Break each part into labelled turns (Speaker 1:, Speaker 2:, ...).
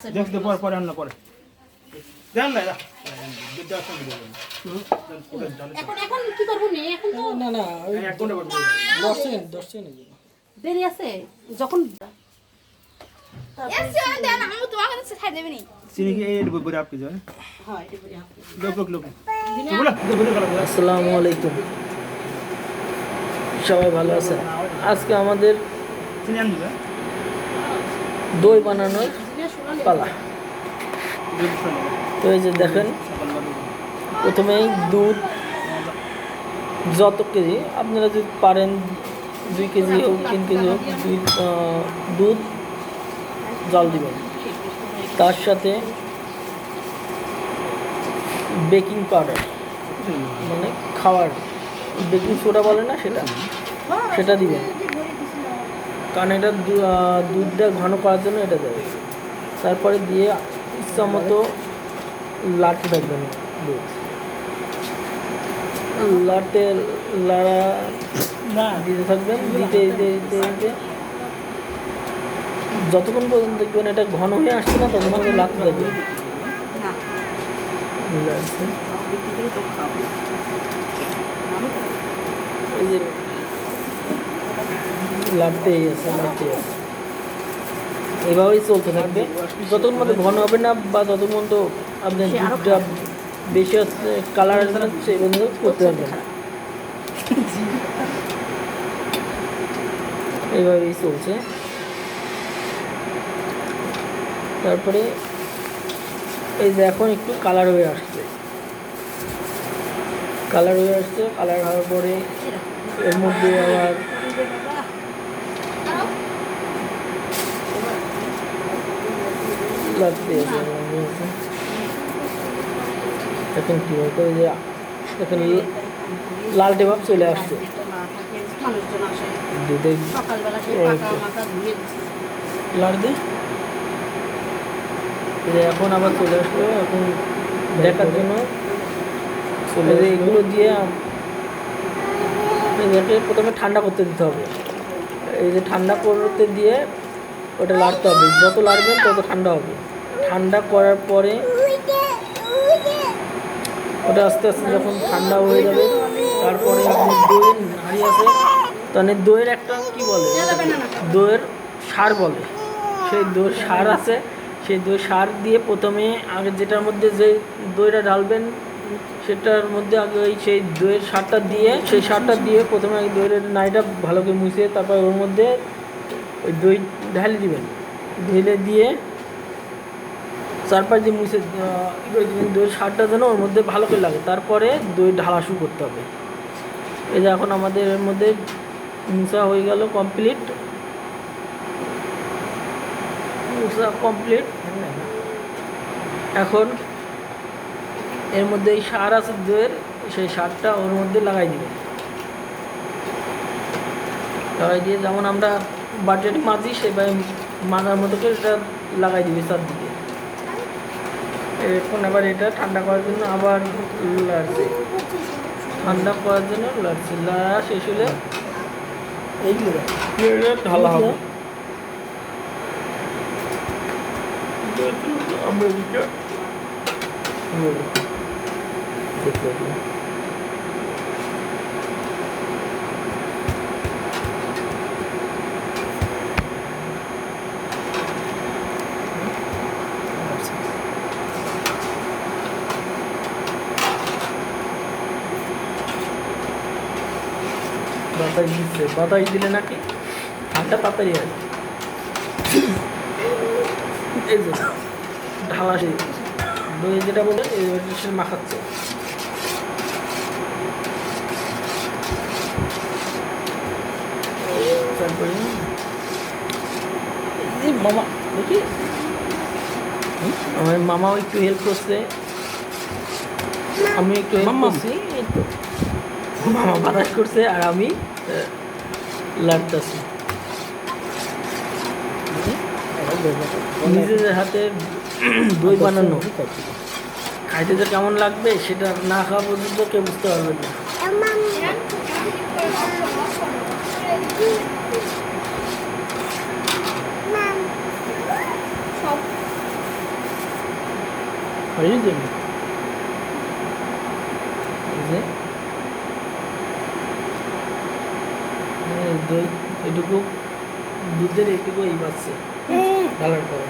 Speaker 1: দেখতে পরে পরে আনলে পরে। দেন না
Speaker 2: আছে? যখন হয়?
Speaker 3: আসসালামু আলাইকুম। সবাই ভালো আছেন? আজকে আমাদের
Speaker 1: দিবে
Speaker 3: দই বানানোর পালা। তো এই যে দেখেন, প্রথমেই দুধ যত কেজি, আপনারা যদি পারেন দুই কেজি হোক, তিন কেজি হোক দুধ জল দিবেন। তার সাথে বেকিং পাউডার মানে খাওয়ার, বেকিং সোডা বলে না সেটা? সেটা দিবেন। কারণ এটা দুধটা ঘন করার জন্য এটা দেবে তারপরে দিয়ে ইচ্ছা মতো লাটে রাখবেন দুধ লাটে লাড়া দিতে থাকবেন দিতে দিতে দিতে দিতে। যতক্ষণ পর্যন্ত দেখবেন এটা ঘন হয়ে আসছে না ততক্ষণ
Speaker 2: না।
Speaker 3: লাড়ছে। এই যে লাটতেই আছে আছে। এভাবেই চলতে থাকবে। যতক্ষণ মতো ঘন হবে না বা যতক্ষণ মতো আপনার দুধটা বেশি হচ্ছে কালার হচ্ছে না করতে না এইভাবেই চলছে। তারপরে এই যে এখন একটু কালার হয়ে আসছে। কালার হয়ে আসছে কালার হওয়ার পরে এর মধ্যে আবার এখন কী যে এখন লালটে ভাব চলে আসছে। দুধে এখন আবার চলে আসলো এখন দেখার জন্য। চলে এগুলো দিয়ে এটাকে প্রথমে ঠান্ডা করতে দিতে হবে। এই যে ঠান্ডা করতে দিয়ে ওটা লাড়তে হবে। যত লাড়বেন তত ঠান্ডা হবে। ঠান্ডা করার পরে ওটা আস্তে আস্তে যখন ঠান্ডা হয়ে যাবে, তারপরে আপনি দইয়ের হাঁড়ি আছে, তাহলে দইয়ের একটা কি বলে? দইয়ের সার বলে। সেই দইয়ের সার আছে। সেই দই সার দিয়ে প্রথমে আগে যেটার মধ্যে যে দইটা ঢালবেন, সেটার মধ্যে আগে ওই সেই দইয়ের সারটা দিয়ে, সেই সারটা দিয়ে প্রথমে দইয়ের নাইটা ভালো করে মুছিয়ে তারপর ওর মধ্যে ওই দই ঢালি দিবেন। ঢেলে দিয়ে চারপাশ দিয়ে মুছে আহ, ই করে দিবেন দইয়ের সারটা যেন ওর মধ্যে ভালো করে লাগে। তারপরে দই ঢালা শুরু করতে হবে। এই যে এখন আমাদের এর মধ্যে মুসা হয়ে গেল কমপ্লিট মুসা কমপ্লিট এখন এর মধ্যে এই সার আছে দইয়ের সেই সারটা ওর মধ্যে লাগাই দিবেন। লাগাই দিয়ে যেমন আমরা বাটিটি মাজি সেভাবে মাজার মতো করে এটা লাগাই দিবে চারদিকে এখন আবার এটা ঠান্ডা করার জন্য আবার লাগছে ঠান্ডা করার জন্য লাগছে লাড়া শেষ হলে এইগুলো।
Speaker 1: ঢালা হবে।
Speaker 3: আমেরিকা বাতাস দিচ্ছে। বাতাস দিলে নাকি ঠান্ডা তাড়াতাড়ি হয় এই যে ঢালা সেই দই যেটা বলে সে মাখাচ্ছে। তারপরে মামা দেখি। আমার মামাও একটু হেল্প করছে। আমি একটু হেল্প। করছি মামা বাতাস করছে আর আমি লাগতেছি। নিজেদের হাতে দই বানানো। খাইতে যে কেমন লাগবে সেটা না খাওয়া পর্যন্ত কেউ বুঝতে পারবে না। হয়ে যাবে এই যে এই দই এটুকু দুধের এইটুকু এই বাচ্চা ঢালার পরে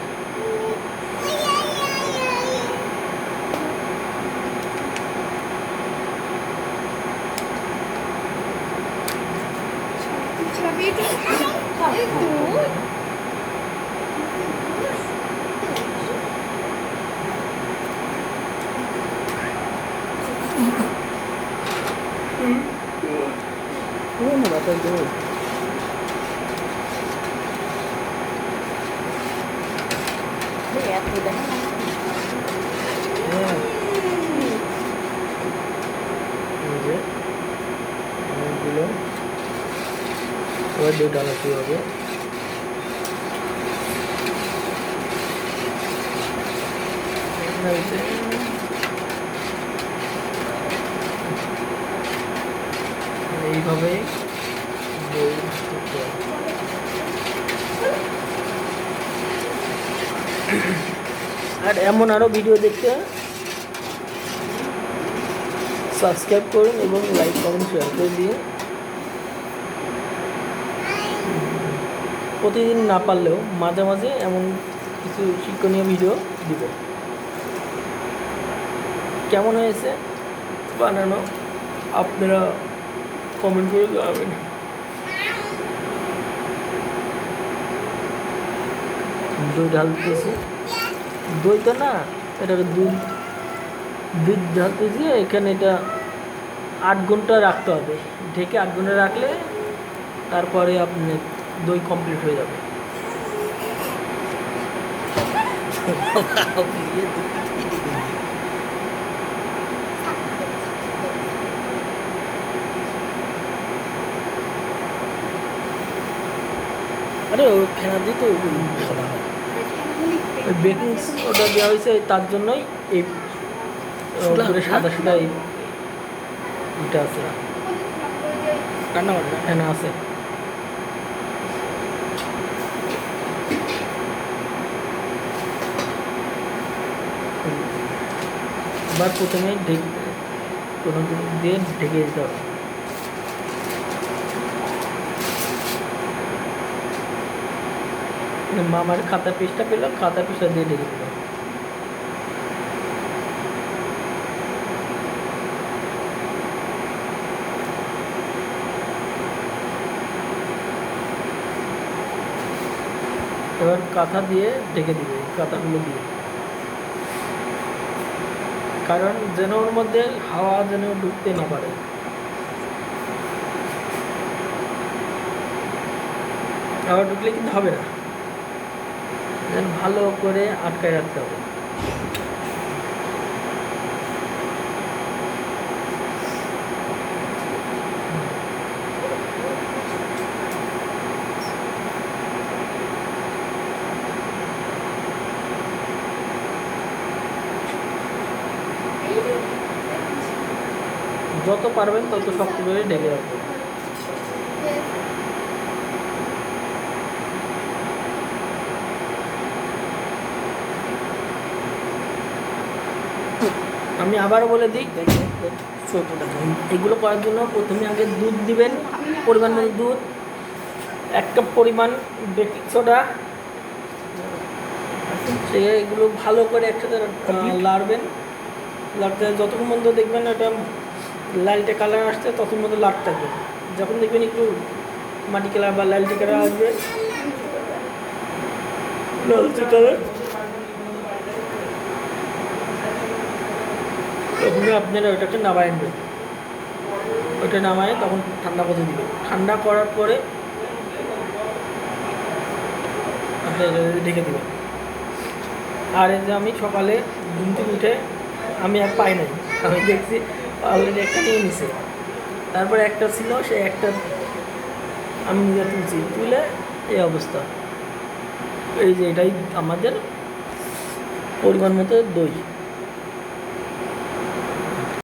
Speaker 3: ও না বাতাস দেবো
Speaker 2: এত দেখো না।
Speaker 3: হ্যাঁ এই যে অনেকগুলো দুধ ঢালা শুরু হবে এইভাবে হবে। আর এমন আরও ভিডিও দেখতে সাবস্ক্রাইব করুন এবং লাইক কমেন্ট শেয়ার করে দিন প্রতিদিন না পারলেও মাঝে মাঝে এমন কিছু শিক্ষণীয় ভিডিও দিব। কেমন হয়েছে? বানানো আপনারা কমেন্ট করে জানাবেন। দই ঢালতেছি। দই তো না, এটা দুধ। দুধ ঢালতেছি, এখানে এটা আট ঘণ্টা রাখতে হবে। ঢেকে আট ঘণ্টা রাখলে তারপরে আপনি দই কমপ্লিট হয়ে যাবে। আরে ও ফেনা দিতে ভালো হয়। ওই বেকিং ওটা দেওয়া হয়েছে তার জন্যই এই সাদা সাদা এই এটা আছে। রান্না বান্না ফেনা আছে। এবার প্রথমে ঢেকে কোনো কিছু দিয়ে ঢেকে দিতে হবে মামার খাতা পিসটা পেল খাতা পিসটা দিয়ে ঢেকে দিল এবার কাঁথা দিয়ে ঢেকে দিবে কাঁথাগুলো দিয়ে কারণ যেন ওর মধ্যে হাওয়া যেন ঢুকতে না পারে। হাওয়া ঢুকলে কিন্তু হবে না। যেন ভালো করে আটকায় রাখতে হবে। যত পারবেন তত শক্ত করে ঢেকে রাখবেন। আমি আবার বলে দিই এগুলো করার জন্য প্রথমে আগে দুধ দিবেন, পরিমাণ মতো দুধ, এক কাপ পরিমাণ বেকিং সোডা এগুলো ভালো করে একসাথে লাড়বেন। লাড়তে যতক্ষণ পর্যন্ত দেখবেন এটা লালটে কালার আসছে, তখন মতো লাড়তে থাকবে। যখন দেখবেন একটু মাটি কালার বা লালটে কালার আসবে। লালচে কালার। তখন আপনারা ওটাকে নামায় আনবেন ওটা নামায় তখন ঠান্ডা করতে দিবেন। ঠান্ডা করার পরে আপনি এটা দেবেন। আর এই যে আমি সকালে ঘুম থেকে উঠে আমি আর পাই নাই। আমি দেখছি অলরেডি একটা নিয়ে নিছে। তারপরে একটা ছিল সে একটা আমি নিজে তুলছি। তুলে এই অবস্থা। এই যে এটাই আমাদের পরিমাণ মতো দই।